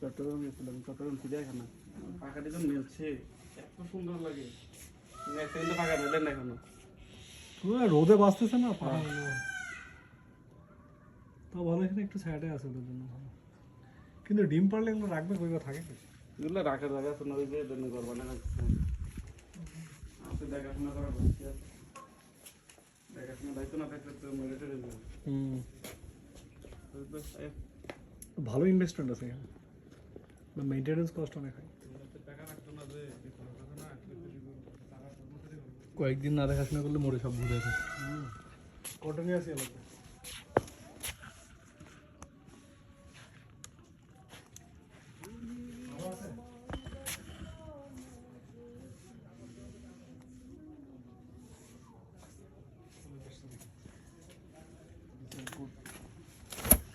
চট্টগ্রাম গেছিলাম চট্টগ্রাম চিড়িয়াখানা পাখাটি তো মিলছে? এত সুন্দর লাগে। কিন্তু একটা কিন্তু পাখা মেলেন না এখনও। রোদে বাঁচতেছে না পাখাগুলো তাও ভালো এখানে একটু সাইডে আছে ওদের জন্য ভালো। কিন্তু ডিম পারলে এগুলো রাখবে কই বা থাকে এগুলো রাখার জায়গা আছে না ওই যে জন্য ঘর বানানো আছে। দেখাশোনা করার দেখাশোনা দায়িত্ব না থাকলে তো মেরে টেরে যাবে। ওই তো এ- ভালো ইনভেস্টমেন্ট আছে এখানে। মেনটেনেন্স কস্ট অনেক হয় টাকা রাখতো না যে বিপদের কথা না টাকা কর্মচারী হবে। কয়েকদিন না দেখাশোনা করলে মরে সব ঘুরে আছে কটনে আছে এলাকা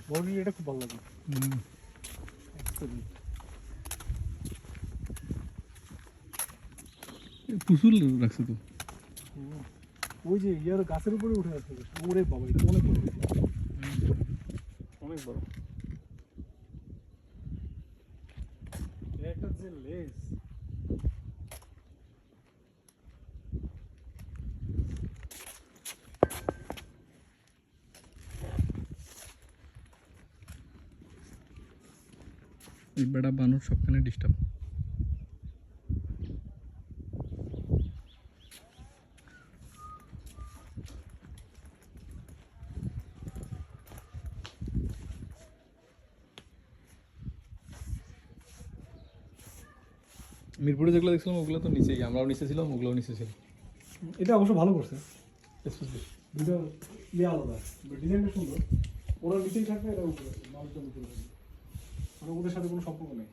বলি এটা খুব ভালো লাগে। প্রচুর রাখছে তো। ওই যে ইয়ার গাছের উপরে উঠে আছে ওরে বাবা এটা অনেক বড়। অনেক বড়। এটা যে লেস এই বেড়া বানর সবখানে ডিস্টার্ব মিরপুরে যেগুলো দেখছিলাম ওগুলো তো নিচেই। আমরাও নিচে ছিলাম ওগুলোও নিচে ছিল। এটা অবশ্য ভালো করছে। দুটো ইয়ে আলাদা। ডিজাইনটা সুন্দর। ওরা নিচেই থাকবে এটা উপরে মানুষজন উপরে থাকবে মানে ওদের সাথে কোনো সম্পর্ক নেই।